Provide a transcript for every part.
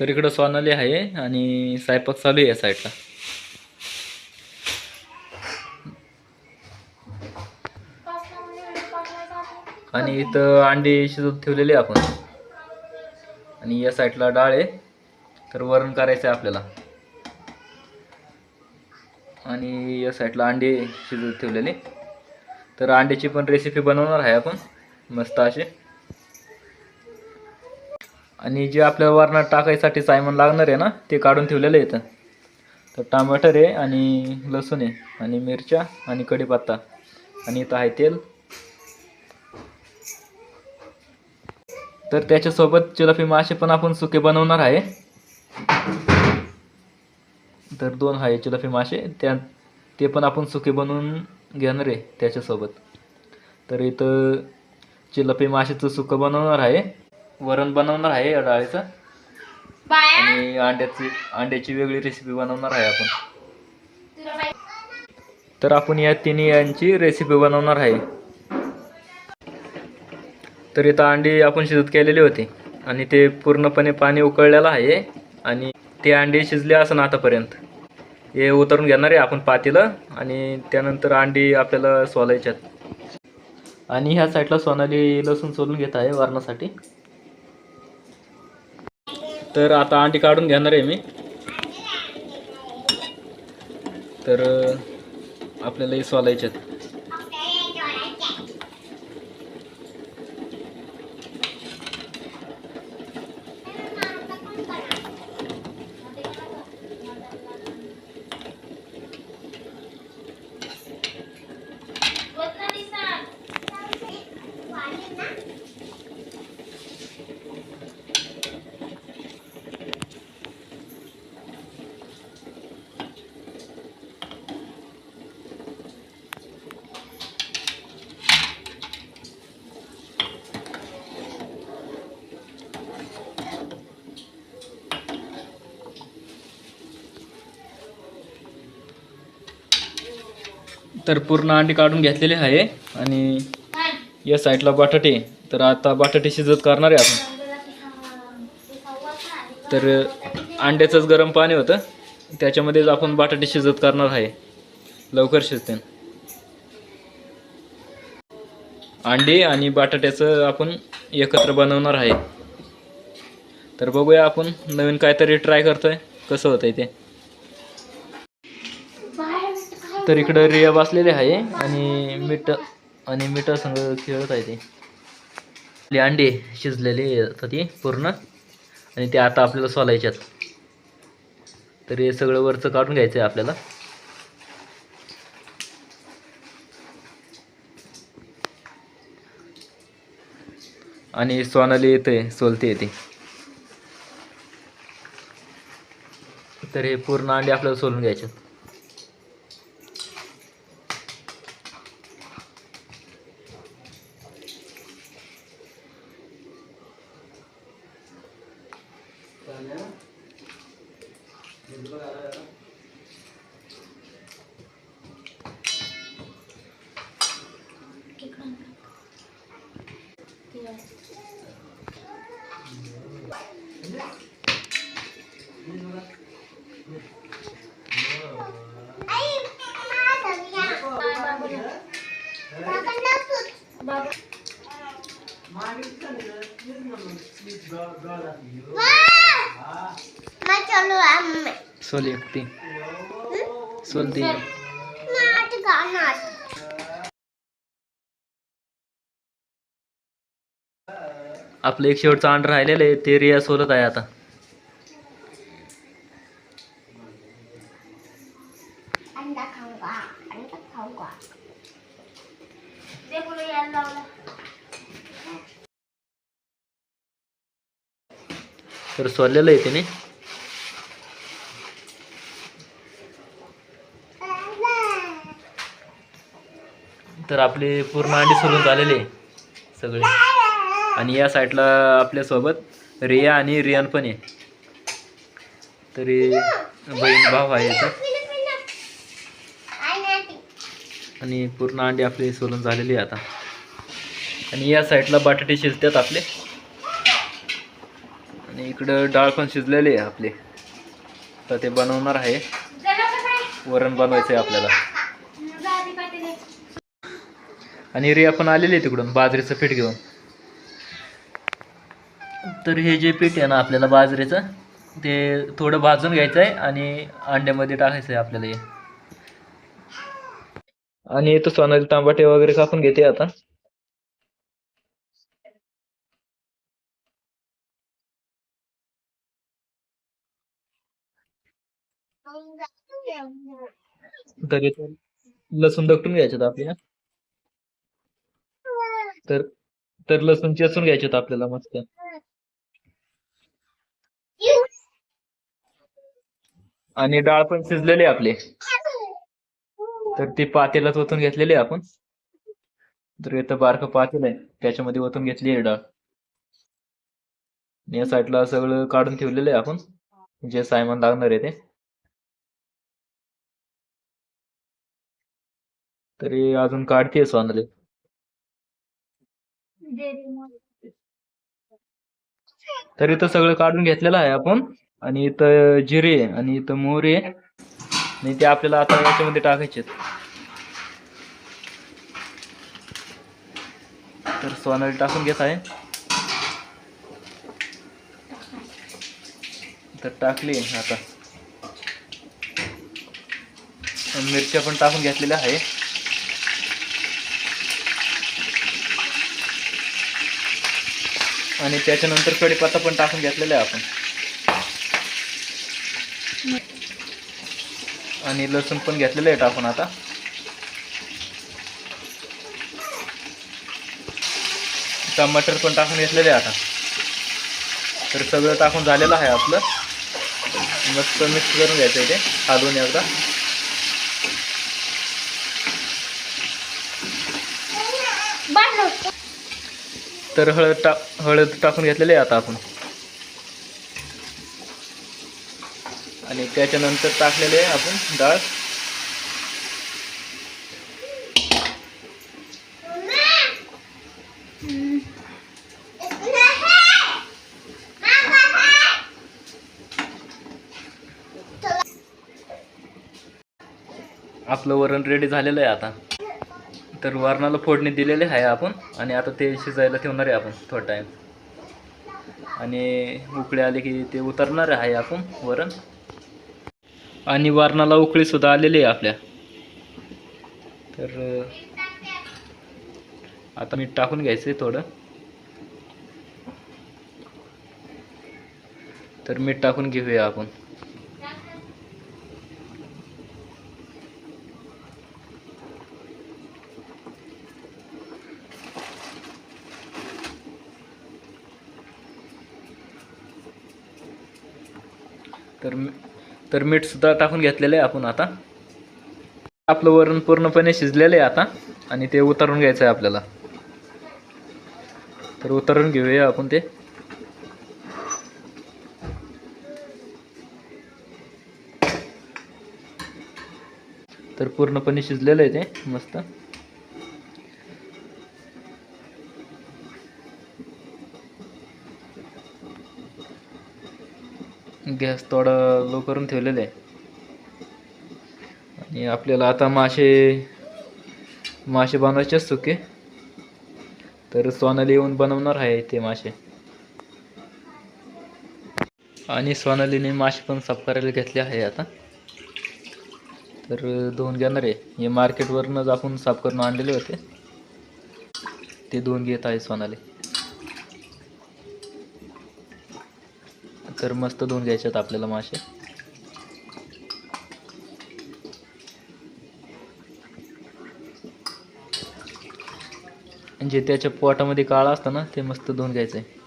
तर इकडं सोनाली आहे आणि सायपाक चालू आहे या साईडला. आणि इथं अंडी शिजत ठेवलेली आपण. आणि या साईडला डाळ आहे. तर वरण करायचं आहे आपल्याला. आणि या साईडला अंडी शिजत ठेवलेले. तर अंड्याची पण रेसिपी बनवणार आहे आपण. मस्त अशी. आणि जे आपल्या वरणात टाकायसाठी सायमन लागणार आहे ना ते काढून ठेवलेलं आहे इथं. तर टमाटर आहे आणि लसूण आहे आणि मिरच्या आणि कढीपत्ता. आणि इथं आहे तेल. तर त्याच्यासोबत चिलफी मासे पण आपण सुके बनवणार आहे. तर दोन आहे चिलफी मासे. त्या ते पण आपण सुके बनवून घेणार आहे त्याच्यासोबत. तर इथं चिलफी मासेचं सुकं बनवणार आहे. वरण बनवणार आहे डाळीचं. आणि अंड्याची अंड्याची वेगळी रेसिपी बनवणार आहे आपण. तर आपण या तिन्ही यांची रेसिपी बनवणार आहे. तर इथं अंडी आपण शिजत केलेली होती. आणि ते पूर्णपणे पाणी उकळलेलं आहे. आणि ते अंडी शिजले असं आतापर्यंत. हे उतरून घेणार आहे आपण पातेलं. आणि त्यानंतर अंडी आपल्याला सोलायच्यात. आणि ह्या साईडला सोनाली लसूण सोलून घेत आहे वारणासाठी. तर आता अंडी काढून घेणार आहे मी. तर आपल्याला हे सोलायच्यात तर पूर्ण अंडी काढून घेतलेली आहे. आणि या साईडला बटाटे. तर आता बटाटे शिजत करणार आहे आपण. तर अंड्याचंच गरम पाणी होतं. त्याच्यामध्येच आपण बटाटे शिजत करणार आहे. लवकर शिजते अंडी आणि बटाट्याचं आपण एकत्र बनवणार आहे. तर बघूया आपण नवीन काहीतरी ट्राय करतोय. कसं होतंय ते. तर इकडं रिया बसलेले आहे आणि मीठ आणि मिठा संग खेळत आहे ते. अंडे अंडी शिजलेली आता ती पूर्ण. आणि ते आता आपल्याला सोलायच्यात. तर हे सगळं वरचं काढून घ्यायचं आहे आपल्याला. आणि सोनाली येते सोलते येते तर हे पूर्ण अंडी आपल्याला सोलून घ्यायचे అయ్యా. ఎందుకు రాలేదా सोल एकटी. सोल ती आपलं एक शेवटचं अंड राहिलेलं आहे ते रिया सोलत आहे आता. तर सोललेलं आहे तिने तर आपले पूर्ण अंडी सोलून झालेले आहे सगळे. आणि या साईडला आपल्यासोबत रिया आणि रियान पण आहे. तरी बहीण भाव आहे आणि पूर्ण अंडी आपली सोलून झालेली आहे आता. आणि या साईडला बटाटे शिजतात आपले. आणि इकडं डाळ पण शिजलेली आहे आपले. तर ते बनवणार आहे. वरण बनवायचं आहे आपल्याला. आणि रिया पण आलेली आहे तिकडून बाजरीचं पीठ घेऊन. तर हे जे पीठ आहे ना आपल्याला बाजरीचं ते थोडं भाजून घ्यायचं आहे आणि अंड्यामध्ये टाकायचं आहे आपल्याला हे. आणि तो सोनाली टमाटे वगैरे कापून घेते आता. तर लसूण दगटून घ्यायचं आपल्याला. तर तर लसूण चेचून घ्यायच्यात आपल्याला मस्त. आणि डाळ पण शिजलेली आहे आपली. तर ती पातेलाच ओतून घेतलेली आहे आपण. तर इथं बारक पातेल आहे. त्याच्यामध्ये ओतून घेतली आहे डाळ. या साईडला सगळं काढून ठेवलेलं आहे आपण. जे सायमान लागणार आहे ते. तरी अजून काढते सोनाली. तर इथं सगळं काढून घेतलेलं आहे आपण. आणि इथं जिरे आणि इथं मोहरी आणि ते आपल्याला आता याच्यामध्ये टाकायचे तर सोनाली टाकून घेत आहे. तर टाकली आता. मिरच्या पण टाकून घेतलेल्या आहे. आणि त्याच्यानंतर कढीपत्ता पण टाकून घेतलेला आहे आपण. आणि लसूण पण घेतलेलं आहे टाकून आता. टमाटर पण टाकून घेतलेले आहे आता. तर सगळं टाकून झालेलं आहे आपलं. मस्त मिक्स करून घ्यायचं आहे ते हालवून एकदा. तर हळद टा हळद टाकून घेतलेली आहे आता आपण. आणि त्याच्यानंतर टाकलेले आहे आपण डाळ. आपलं वरण रेडी झालेलं आहे आता. तर वरणाला फोडणी दिलेली आहे आपण. आणि आता ते शिजायला ठेवणार आहे आपण थोडा टाईम आणि उकळे आले की ते उतरणार आहे आपण वरण. आणि वरणाला उकळीसुद्धा आलेली आहे आपल्या. तर आता मीठ टाकून घ्यायचं आहे थोडं. तर मीठ टाकून घेऊया आपण. तर तर मीठ सुद्धा टाकून घेतलेलं आहे आपण आता. आपलं वरण पूर्णपणे शिजलेलं आहे आता आणि ते उतरून घ्यायचं आहे आपल्याला. तर उतरून घेऊया आपण ते. तर पूर्णपणे शिजलेलं आहे ते मस्त. गॅस थोडा लो करून ठेवलेला आहे. आणि आपल्याला आता मासे मासे बनवायचे सुके तर सोनाली येऊन बनवणार आहे ते मासे. आणि सोनालीने मासे पण साफ करायला घेतले आहे आता. तर धुवून घेणार आहे. हे मार्केटवरूनच आपण साफ करून आणलेले होते. ते दोन घेत आहे सोनाली. तर मस्त धुवून घ्यायच्यात आपल्याला मासे. जे त्याच्या पोटामध्ये काळा असतं ना ते मस्त धुवून घ्यायचं आहे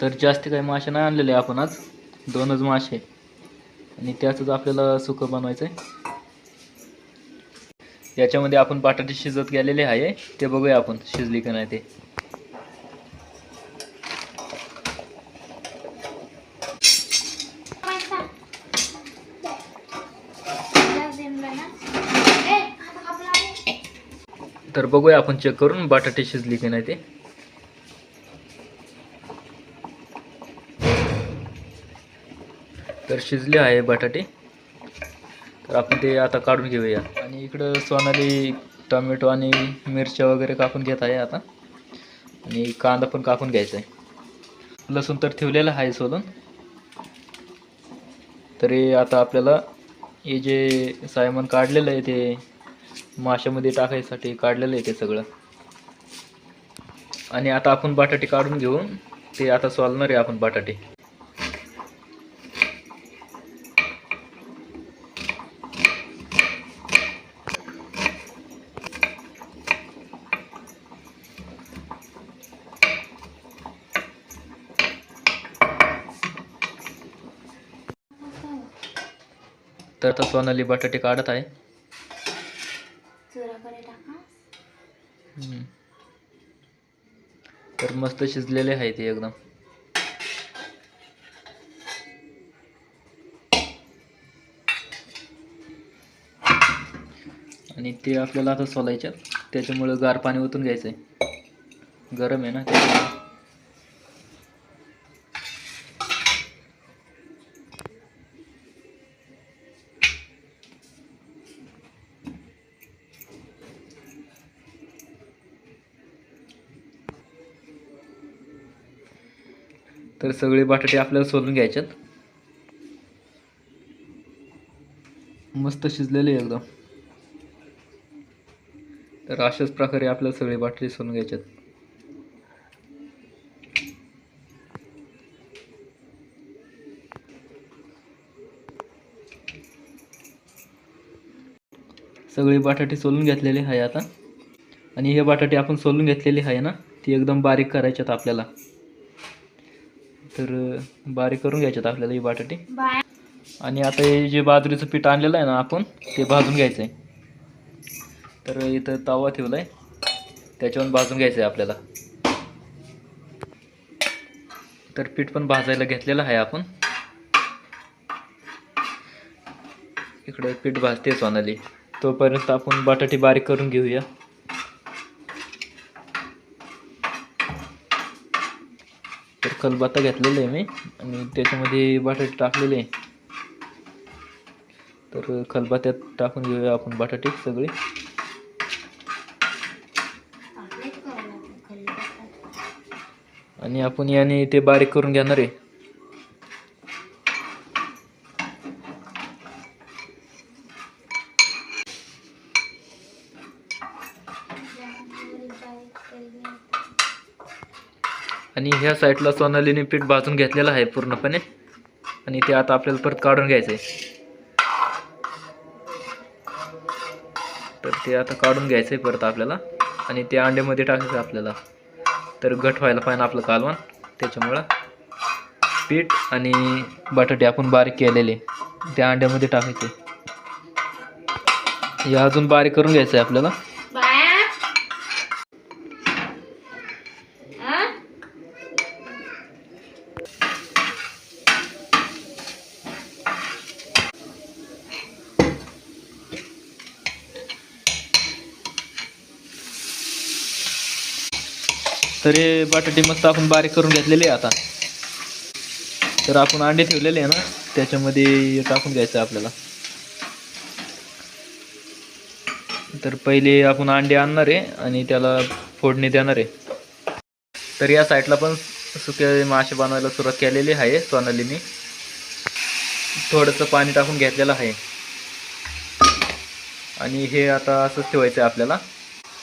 तर जास्त काही मासे नाही आणलेले आपण आज. दोनच मासे. आणि त्याचंच आपल्याला सुकं बनवायचं आहे याच्यामध्ये आपण बटाटे शिजत गेलेले आहे. ते बघूया आपण शिजली का नाही ते. तर बघूया आपण चेक करून बटाटे शिजली की नाही ते. तर शिजले आहे बटाटे. तर आपण ते आता काढून घेऊया. आणि इकडं सोनाली टोमॅटो आणि मिरच्या वगैरे कापून घेत आहे आता. आणि कांदा पण कापून घ्यायचा आहे. लसूण तर ठेवलेलं आहे सोलून तरी आता आपल्याला हे जे सायमन काढलेलं आहे ते माशामध्ये टाकायसाठी काढलेलं आहे ते सगळं. आणि आता आपण बटाटे काढून घेऊन ते आता सोलणार आहे आपण बटाटे. तर आता सोनाली बटाटे काढत आहे. तर मस्त शिजलेले आहे ते एकदम. आणि ते आपल्याला आता सोलायच्यात त्याच्यामुळं गार पाणी ओतून घ्यायचं आहे गरम आहे ना त्याच्यामुळं. तर सगळे बटाटे आपल्याला सोलून घ्यायच्यात मस्त शिजलेले एकदम. तर अशाच प्रकारे आपल्याला सगळे बटाटे सोलून घ्यायच्यात सगळे बटाटे सोलून घेतलेले आहे आता. आणि हे बटाटे आपण सोलून घेतलेले आहे ना ती एकदम बारीक करायच्यात आपल्याला. तर बारीक करून घ्यायच्यात आपल्याला हे बटाटे. आणि आता हे जे बाजरीचं पीठ आणलेलं आहे ना आपण ते भाजून घ्यायचं आहे तर इथं तवा ठेवला आहे त्याच्यावरून भाजून घ्यायचं आहे आपल्याला. तर पीठ पण भाजायला घेतलेलं आहे आपण. इकडे पीठ भाजते सोनाली. तोपर्यंत आपण बटाटे बारीक करून घेऊया. खलबत्ता घेतलेला आहे मी. आणि त्याच्यामध्ये बटाटे टाकलेले आहे. तर खलबत्त्यात टाकून घेऊया आपण बटाटे सगळे. आणि आपण याने ते बारीक करून घेणार आहे. आणि ह्या साईडला सोनालीने पीठ भाजून घेतलेलं आहे पूर्णपणे. आणि ते आता आपल्याला परत काढून घ्यायचं आहे तर ते आता काढून घ्यायचं आहे परत आपल्याला. आणि ते अंड्यामध्ये टाकायचं आहे आपल्याला. तर घट व्हायला पाहिजे आपलं कालवण. त्याच्यामुळं पीठ आणि बटाटे आपण बारीक केलेले त्या अंड्यामध्ये टाकायचे. हे अजून बारीक करून घ्यायचं आहे आपल्याला बाया हा? तर हे बटाटे मस्त आपण बारीक करून घेतलेले आहे आता. तर आपण अंडे ठेवलेले आहे ना त्याच्यामध्ये टाकून घ्यायचं आहे आपल्याला. तर पहिले आपण अंडे आणणार आहे आणि त्याला फोडणी देणार आहे. तर या साईडला पण सुके मासे बनवायला सुरुवात केलेली आहे सोनालीने थोडंसं पाणी टाकून घेतलेलं आहे. आणि हे आता असंच ठेवायचं आहे आपल्याला.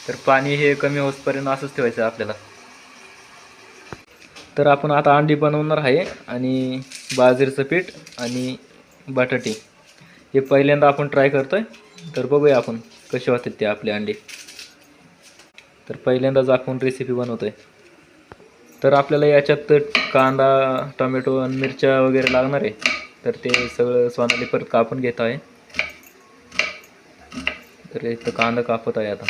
तर पाणी हे कमी होतपर्यंत असंच ठेवायचं आहे आपल्याला. तर आपण आता अंडी बनवणार आहे आणि बाजरीचं पीठ आणि बटाटे. हे पहिल्यांदा आपण ट्राय करतोय. तर बघूया आपण कसे होतात ते आपले अंडे. तर पहिल्यांदाच आपण रेसिपी बनवतोय. तर आपल्याला याच्यात कांदा टोमॅटो आणि मिरच्या वगैरे लागणार आहे. तर ते सगळं सोनाली परत कापून घेत आहे. तर इथं कांदा कापत आहे आता.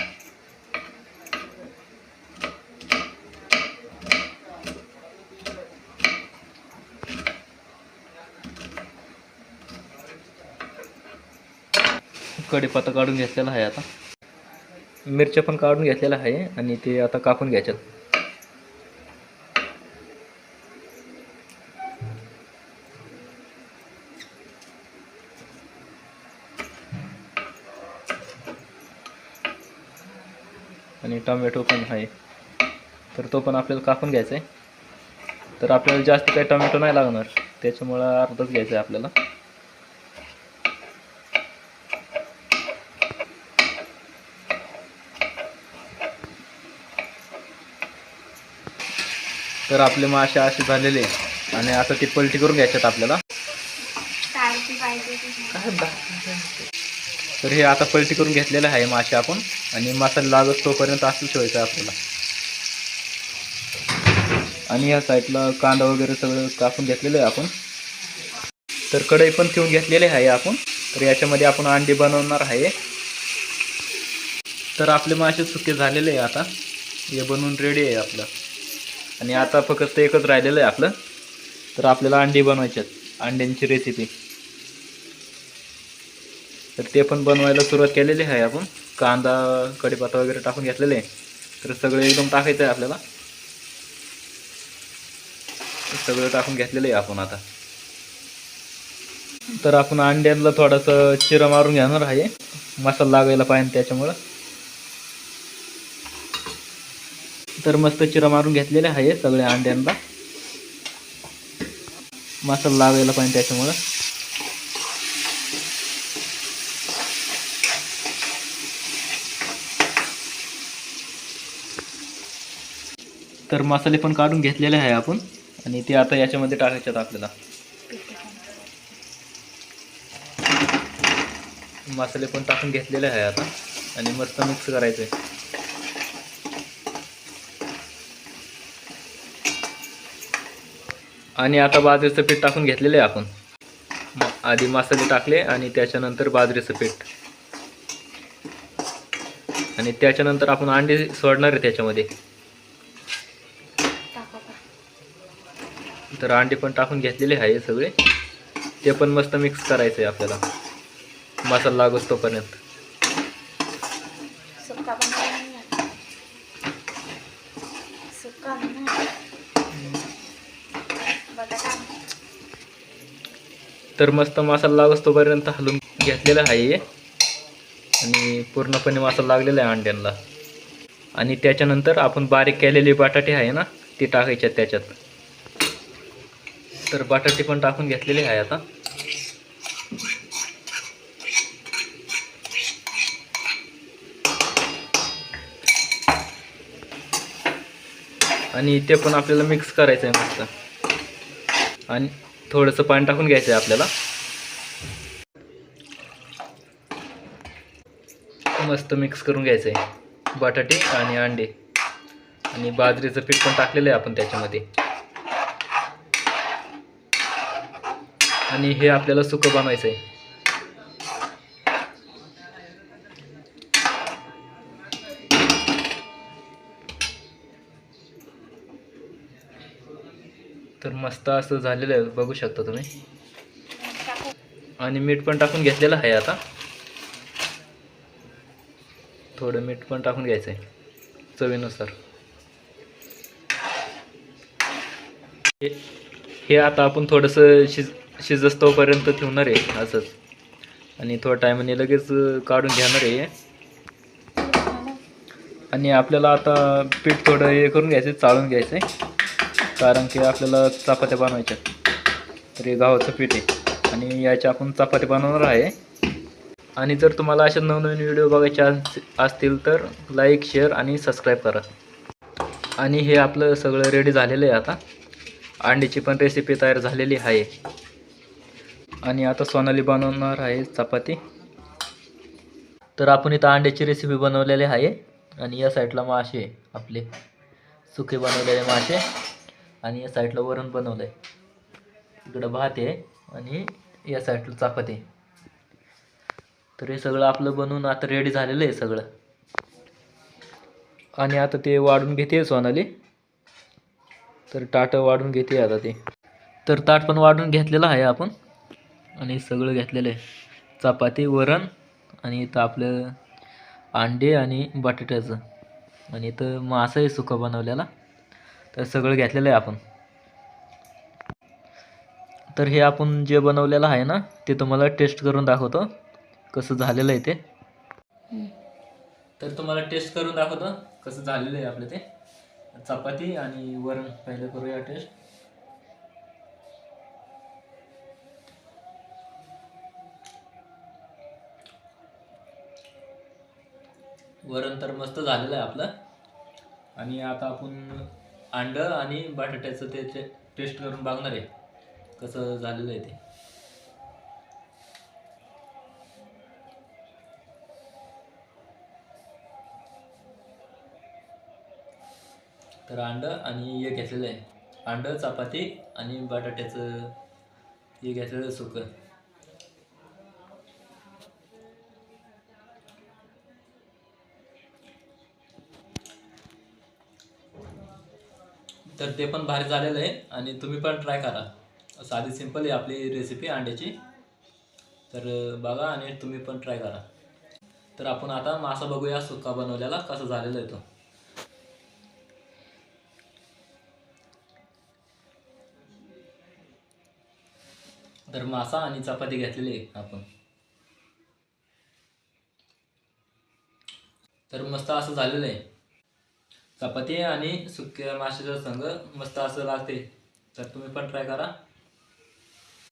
कढीपत्ता काढून घेतलेला आहे आता. मिरच्या पण काढून घेतलेल्या आहे आणि ते आता कापून घ्यायच्यात. आणि टोमॅटो पण आहे. तर तो पण आपल्याला कापून घ्यायचा आहे तर आपल्याला जास्त काही टोमॅटो नाही लागणार. त्याच्यामुळं अर्धच घ्यायचं आहे आपल्याला. तर आपले मासे असे झालेले. आणि आता ते पलटी करून घ्यायच्यात आपल्याला. तर हे आता पलटी करून घेतलेलं आहे मासे आपण. आणि मसाला लागत तोपर्यंत असं ठेवायचं आपल्याला. आणि या साईडला कांदा वगैरे सगळं कापून घेतलेलं आहे आपण. तर कढई पण ठेवून घेतलेली आहे आपण. तर याच्यामध्ये आपण अंडी बनवणार आहे. तर आपले मासे सुके झालेले आहे आता. हे बनवून रेडी आहे आपलं. आणि आता फक्त एकच राहिलेलं आहे आपलं. तर आपल्याला अंडी बनवायची आहेत. अंड्यांची रेसिपी तर ते पण बनवायला सुरुवात केलेली आहे आपण. कांदा कढीपत्ता वगैरे टाकून घेतलेले आहे. तर सगळं एकदम टाकायचं आहे आपल्याला. सगळं टाकून घेतलेलं आहे आपण आता. तर आपण अंड्यांना थोडंसं चिरं मारून घेणार आहे. मसाला लागायला पाहिजे त्याच्यामुळं. तर मस्त चिरा मारून घेतलेले आहे सगळ्या अंड्यांना. मसाला लागायला पाहिजे त्याच्यामुळं. तर मसाले पण काढून घेतलेले आहे आपण. आणि ते आता याच्यामध्ये टाकायचे आहेत आपल्याला. मसाले पण टाकून घेतलेले आहे आता. आणि मस्त मिक्स करायचं आहे आणि आता बाजरीचं पीठ टाकून घेतलेलं आहे आपण आधी मसाले टाकले आणि त्याच्यानंतर बाजरीचं पीठ आणि त्याच्यानंतर आपण अंडी सोडणार आहे त्याच्यामध्ये. तर अंडी पण टाकून घेतलेले आहे सगळे. ते पण मस्त मिक्स करायचं आहे आपल्याला. मसाला लागत तोपर्यंत सुक्का बनवायला नाही आला. सुक्का बनवा. बटाटा तर मस्त मसाला लागत तोपर्यंत घेतलेला आहे हे. आणि पूर्णपणे मसाला लागलेला आहे अंड्यांना आणि त्याच्यानंतर आपण बारीक केलेले बटाटे आहे ना ते टाकायचे त्याच्यात. तर बटाटे पण टाकून घेतलेले आहे आता. आणि ते पण आपल्याला मिक्स करायचं आहे मस्त. आणि थोडंसं पाणी टाकून घ्यायचं आहे आपल्याला. मस्त मिक्स करून घ्यायचं आहे बटाटे आणि अंडे. आणि बाजरीचं पीठ पण टाकलेलं आहे आपण त्याच्यामध्ये. आणि हे आपल्याला सुकं बनवायचं आहे तर मस्त असं झालेलं आहे. बघू शकता तुम्ही. आणि मीठ पण टाकून घेतलेलं आहे आता. थोडं मीठ पण टाकून घ्यायचं आहे चवीनुसार. हे हे आता आपण थोडंसं शिज शिजस्तोपर्यंत ठेवणार आहे असंच. आणि थोड्या टायमाने लगेच काढून घेणार आहे आणि आपल्याला आता पीठ थोडं हे करून घ्यायचं आहे चाळून घ्यायचं आहे कारण की आपल्याला चपात्या बनवायच्या तर हे गव्हाचं पीठ आहे आणि याच्या आपण चपाती बनवणार आहे. आणि जर तुम्हाला असे नवनवीन व्हिडिओ बघायचे अस- असतील तर लाईक शेअर आणि सबस्क्राईब करा. आणि हे आपलं सगळं रेडी झालेलं आहे आता. अंड्याची पण रेसिपी तयार झालेली आहे. आणि आता सोनाली बनवणार आहे चपाती. तर आपण इथं अंड्याची रेसिपी बनवलेली आहे. आणि या साईडला मासे आहे आपले सुके बनवलेले मासे. आणि या साईडला वरण बनवलं आहे इकडं भात आहे आणि या साईडला चपाती आहे. तर हे सगळं आपलं बनवून आता रेडी झालेलं आहे सगळं. आणि आता ते वाढून घेते सोनाली. तर ताटं वाढून घेते आता ते. तर ताट पण वाढून घेतलेलं आहे आपण. आणि सगळं घेतलेलं आहे. चपाती वरण आणि इथं आपलं अंडे आणि बटाट्याचं. आणि इथं मासं आहे सुका बनवलेला. तर सगळं घेतलेलं आहे आपण. तर हे आपण जे बनवलेलं आहे ना ते तुम्हाला टेस्ट करून दाखवतो. कसं झालेलं आहे ते. तर तुम्हाला टेस्ट करून दाखवतो कसं झालेलं आहे आपलं ते. चपाती आणि वरण. पहिलं करूया टेस्ट वरण तर मस्त झालेलं आहे आपलं. आणि आता आपण अंडं आणि बटाट्याचं ते टेस्ट करून बघणार आहे. कसं झालेलं आहे ते. तर अंडं आणि हे घेतलेलं आहे. अंडं चपाती आणि बटाट्याचं हे घेतलेलं सुकं. तर ते पण भारी झालेलं आहे आणि तुम्ही पण ट्राय करा. साधी सिंपल आहे आपली रेसिपी अंड्याची. तर बघा आणि तुम्ही पण ट्राय करा. तर आपण आता मासा बघूया सुका बनवलेला कसा झालेला आहे तो. तर मासा आणि चपाती घेतलेली आहे आपण. तर मस्त असं झालेलं आहे. चपाती आणि सुक्या माशाचा संग मस्त असं लागते. तर तुम्ही पण ट्राय करा.